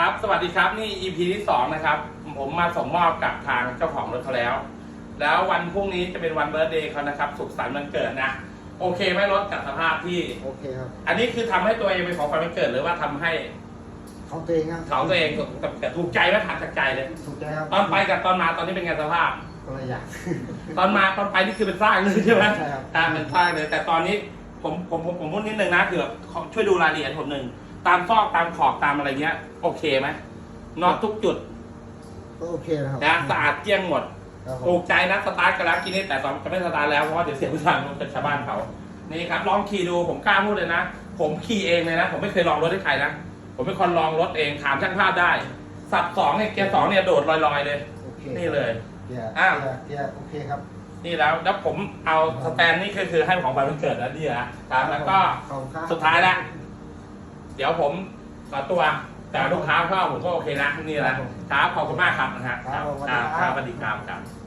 ครับสวัสดีครับนี่ EP ที่สองนะครับ ผมมาส่งมอบกับทางเจ้าของรถเขาแล้ว แล้ววันพรุ่งนี้จะเป็นวันเบิร์ d เดย์เขานะครับ สุขสันต์วันเกิดนะ โอเคไหมรถกับสภาพที่ โอเคครับ อันนี้คือทำให้ตัวเองเป็นของขวัญวันเกิดหรือว่าทำให้ของตัวเองครับเขาตัวเองแต่ถูกใจไหมถามจากใจเลย ถูกใจครับตอนไปกับตอนมาตอนนี้เป็นไงสภาพ คนละอย่าง ตอนมาตอนไปนี่คือเป็นซากเลยใช่ไหมใช่ครับ อ่าเป็นซากเลย แต่ตอนนี้ผมผมผมผมพูดนิดนึงนะคือแบบขอช่วยดูรายละเอียดผมหนึ่ง ตามซอกตามขอบตามอะไรเงี้ย โอเคไหมน็อตทุกจุดก็โอเคนะครับนะสะอาดเกลี้ยงหมดครับผถูมกใจนะสตาร์ทกันแล้วกินนี่แต่ตอนจะไม่สตาร์ทแล้วเพราะว่าเดี๋ยวเสียผู้ชายรถกับชาวบ้านเขานี่ครับลองขี่ดูผมกล้าพูดเลยนะ ผมขี่เองเลยนะ ผมไม่เคยลองรถให้ใครนะผมเป็นคนลองรถเองถามช่างภาพได้ สับสองเนี่ยเกียร์สองเนี่ยโดดลอยๆเลย โอเคนี่เลย เกียร์อ้าวเกียร์เกียร์โอเคครับ นี่แล้วแล้วผมเอาสแตนนี่คือคือให้ของขวัญวันเกิดแล้วดีนะครับแล้วก็ขอบคุณครับ สุดท้ายแล้วเดี๋ยวผมขอตัวแต่ลูกค้าเข้าผมก็โอเคนะนี่แหละครับขอบคุณมากครับนะฮะครับผมครับสวัสดีครับสวัสดีครับครับ